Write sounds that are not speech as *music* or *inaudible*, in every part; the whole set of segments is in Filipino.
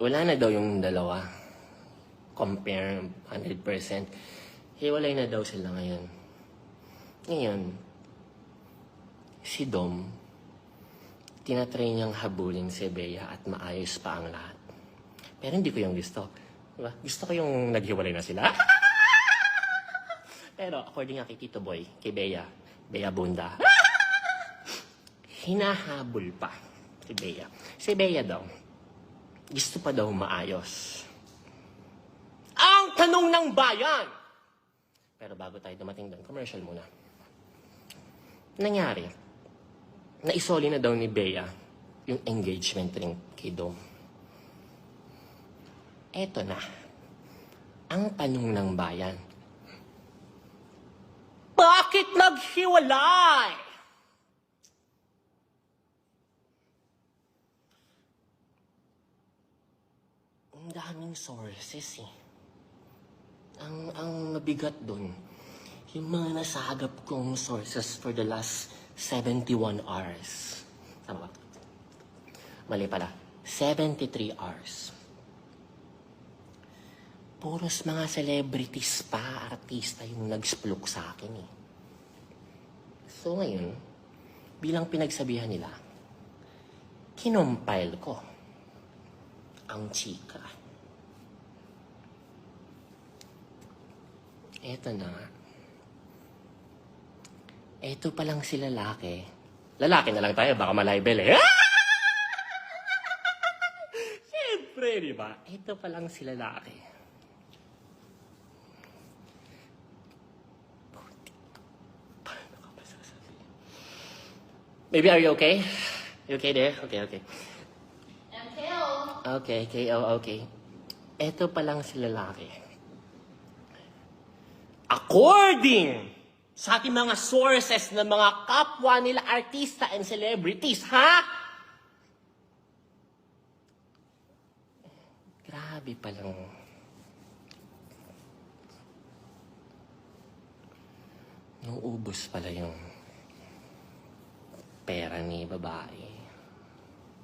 wala na daw yung dalawa. Compare 100%. Hiwalay na daw sila ngayon. Ngayon, si Dom, tinatry niyang habulin si Bea at maayos pa ang lahat. Pero hindi ko yung gusto. Diba? Gusto ko yung naghiwalay na sila. *laughs* Pero according nga kay Tito Boy, kay Bea, Bea Bunda, *laughs* hinahabol pa si Bea. Si Bea daw, gusto pa daw maayos. Ang tanong ng bayan! Pero bago tayo dumating doon, commercial muna. Nangyari, naisoli na daw ni Bea yung engagement ring kay Dom. Eto na, ang tanong ng bayan. Bakit naghiwalay? Ang daming sources eh. Ang, ang mabigat dun, yung mga nasagap kong sources for the last 71 hours. Tama ba? Mali pala. 73 hours. Puros mga celebrities pa, artista yung nag-splok sa akin eh. So ngayon, bilang pinagsabihan nila, kinompile ko ang chika. Eto na. Eto pa lang si lalaki. Lalaki na lang tayo, baka malibel eh. *laughs* Siyempre, di ba? Ito pa lang si lalaki. Paano ka ba sasabihin? Baby, are you okay? You okay there? Okay, okay. MKO. Okay, KO, okay. Ito pa lang si lalaki. According sa ating mga sources ng mga kapwa nila artista and celebrities, ha? Grabe pa lang. Nauubos pala yung pera ni babae.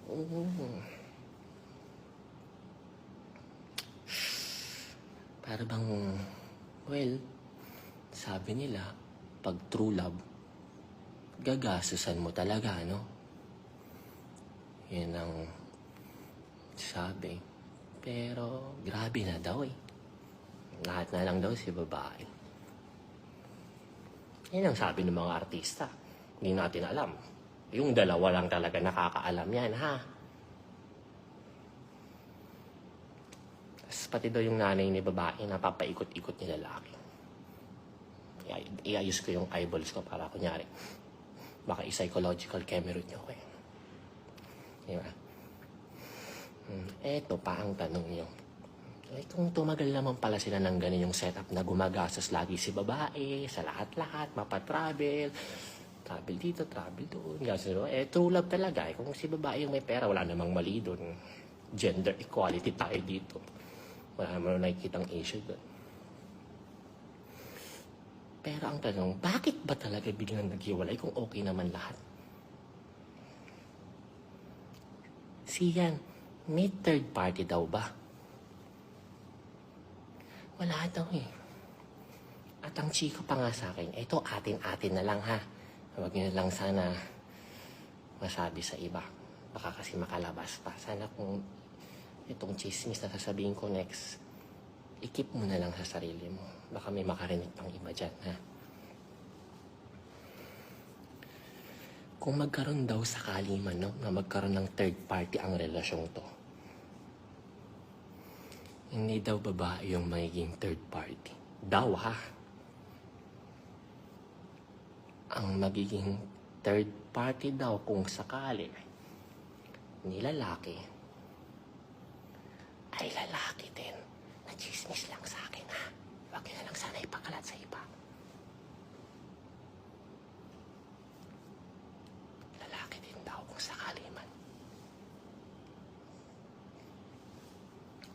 Oo. Para bang, well, sabi nila, pag true love, gagasusan mo talaga, no? Yan ang sabi. Pero, grabe na daw eh. Lahat na lang daw si babae. Yan ang sabi ng mga artista. Hindi natin alam. Yung dalawa lang talaga nakakaalam yan, ha? Tapos pati daw yung nanay ni babae napapaikot-ikot ni lalaki. Iayos ko yung eyeballs ko para kunyari, baka i-psychological camera nyo ko eh. Di ba? Hmm, eto pa ang tanong nyo. Eh, kung tumagal naman pala sila ng ganun yung setup na gumagastos lagi si babae, sa lahat-lahat, mapatravel, travel dito, travel doon, gastos doon. Eh, true love talaga. Eh. Kung si babae yung may pera, wala namang mali doon. Gender equality tayo dito. Wala naman nakikitang issue doon. Pero ang tanong, bakit ba talaga biglang naghiwalay kung okay naman lahat? Siyan, may third party daw ba? Wala daw eh. At ang chiko pa nga sa akin, ito atin-atin na lang ha. Huwag niyo lang sana masabi sa iba. Baka kasi makalabas pa. Sana kung itong chismis na sasabihin ko next, ikip mo na lang sa sarili mo. Baka may makarinig pang iba dyan, ha? Kung magkaroon daw sakali man, no, na magkaroon ng third party ang relasyong to, hindi daw babae yung magiging third party. Daw, ha? Ang magiging third party daw kung sakali, ni lalaki, ay lalaki din. Nachismis lang sa akin, ha? Huwag na lang sana ipakalat sa iba. Lalaki din daw kung sakali man.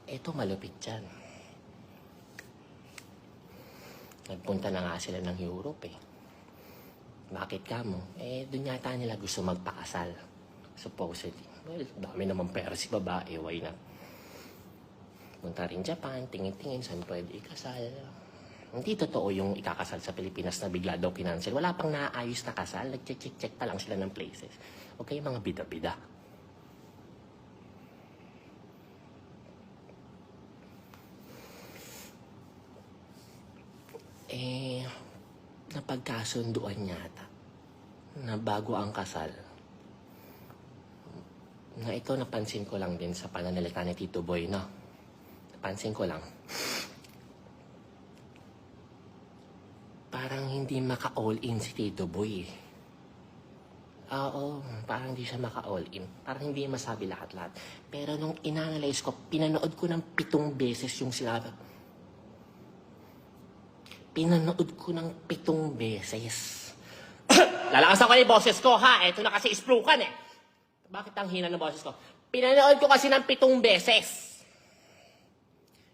Ito malupit dyan. Nagpunta na nga sila ng Europe eh. Bakit ka mo? Eh, doon yata nila gusto magpakasal. Supposedly. Well, dami naman pera si babae, why not? Punta rin Japan, tingin-tingin saan pwede ikasal. Hindi totoo yung ikakasal sa Pilipinas na bigla daw kinancel. Wala pang naayos na kasal. Nag-check-check pa lang sila ng places. Okay, mga bida-bida. Eh, napagkasunduan yata na bago ang kasal. Na ito napansin ko lang din sa pananalita ni Tito Boy, no? Napansin ko lang. Parang hindi maka-all in si Tito Boy. Oo, parang hindi siya maka-all in. Parang hindi masabi lahat-lahat. Pero nung inanalyze ko, pinanood ko ng pitong beses yung sinabi. Pinanood ko ng pitong beses. *coughs* Lalakasan ko na boses ko, ha? Ito na kasi isplukan, eh. Bakit ang hina ng boses ko? Pinanood ko kasi ng pitong beses.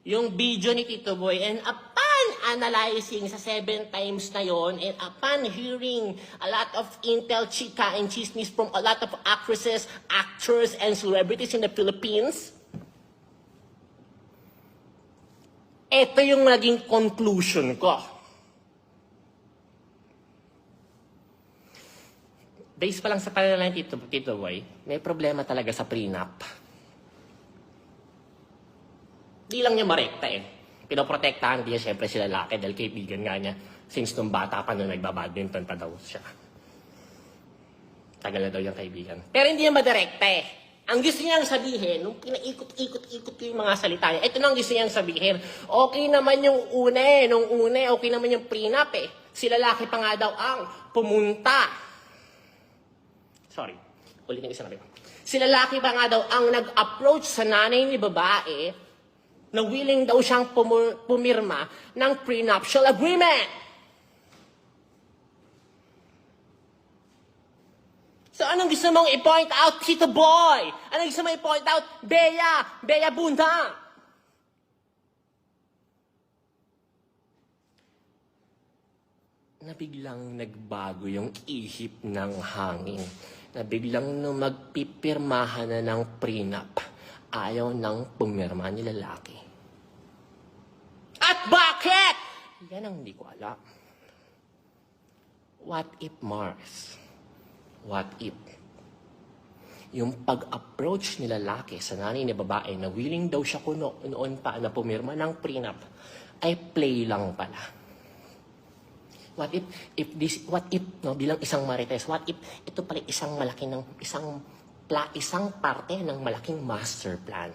Yung video ni Tito Boy and upon analyzing sa seven times na yon and upon hearing a lot of intel chika and chismis from a lot of actresses, actors, and celebrities in the Philippines, ito yung naging conclusion ko. Based pa lang sa pananalan ni Tito, Tito Boy, may problema talaga sa prenup. Di lang niya marekta eh. Pinoprotektahan niya siyempre si lalaki dahil kaibigan nga niya since nung bata pa nung nagbabadminton pa daw siya. Tagal na daw yung kaibigan. Pero hindi niya madirekta eh. Ang gusto niyang sabihin, nung pinaikot-ikot-ikot ko yung mga salita niya, ito na ang gusto niyang sabihin. Okay naman yung una eh, nung una eh, okay naman yung prenup eh. Si lalaki pa nga daw ang pumunta. Sorry, ulitin ko isa natin. Si lalaki pa nga daw ang nag-approach sa nanay ni babae na willing daw siyang pumirma ng prenuptial agreement. So anong gusto mong i-point out, Tito Boy? Anong gusto mong i-point out, Bea? Bea Bunda? Na biglang nagbago yung ihip ng hangin. Na biglang nung magpipirmahan na ng prenup, ayaw nang pumirma ni lalaki. At bakit? Yan ang hindi ko alam. What if Mars? What if? Yung pag-approach ni lalaki sa nanay ni babae na willing daw siya kuno noon pa na pumirma ng prenup ay play lang pala. What if, if this, what if, no, bilang isang marites, what if ito pala isang malaki ng, isang, pla, isang parte ng malaking master plan.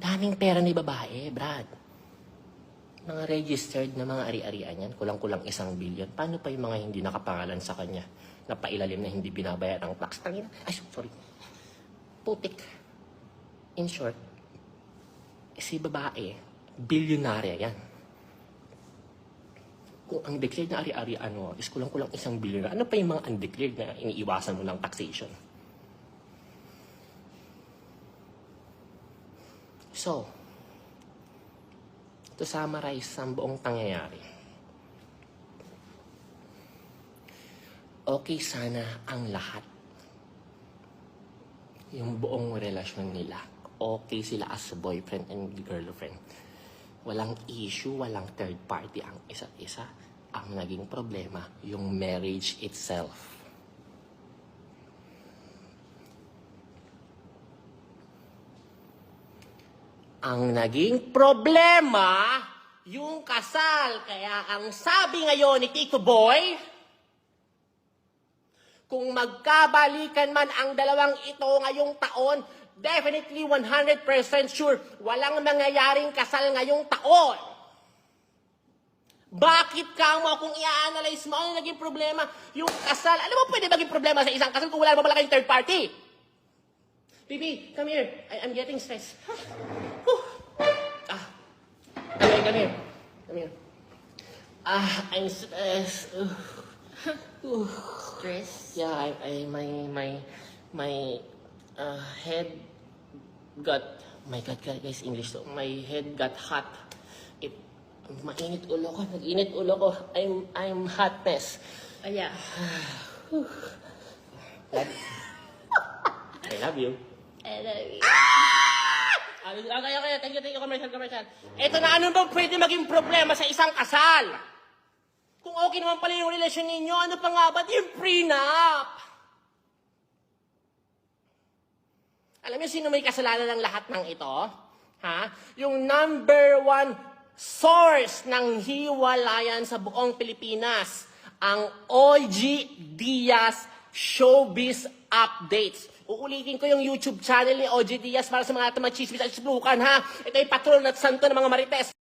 Daming pera ni babae, Brad. Mga registered na mga ari-arian yan, kulang-kulang isang billion. Paano pa yung mga hindi nakapangalan sa kanya na pailalim na hindi binabayaran ng tax? Tangina. Ay, sorry. Putik. In short, si babae, bilyonarya yan. Kung ang declared na ari-arian mo is kulang-kulang isang billion, ano pa yung mga undeclared na iniiwasan mo ng taxation? So, to summarize ang buong pangyayari, okay sana ang lahat. Yung buong relasyon nila. Okay sila as boyfriend and girlfriend. Walang issue, walang third party ang isa't isa. Ang naging problema, yung marriage itself. Ang naging problema, yung kasal. Kaya ang sabi ngayon ni Tito Boy, kung magkabalikan man ang dalawang ito ngayong taon, definitely 100% sure, walang mangyayaring kasal ngayong taon. Bakit ka mo kung i-analyze mo ano naging problema? Yung kasal, alam mo pwede maging problema sa isang kasal kung wala naman pala kayong third party? Bibi, come here. I, I'm getting stressed. *laughs* Ah. Come here, come here. Come here. Ah, I'm stressed. *laughs* Stress. Yeah, I, I my my my uh, head got my God, guys, English to. My head got hot. It mainit ulo ko, nag-init ulo ko. I'm I'm hot mess. Oh, yeah. I love you. I love you. Ah, okay, okay. Thank you, thank you. Commercial, commercial. Ito na, ano bang pwede maging problema sa isang kasal? Kung okay naman pala yung relasyon ninyo, ano pa nga ba yung prenup? Alam niyo sino may kasalanan ng lahat ng ito? Ha? Yung number one source ng hiwalayan sa buong Pilipinas, ang OG Diaz Showbiz Updates. Uulitin ko yung YouTube channel ni OG Diaz para sa mga tamachismis at isbrukan ha. Ito ay patron at santo ng mga marites.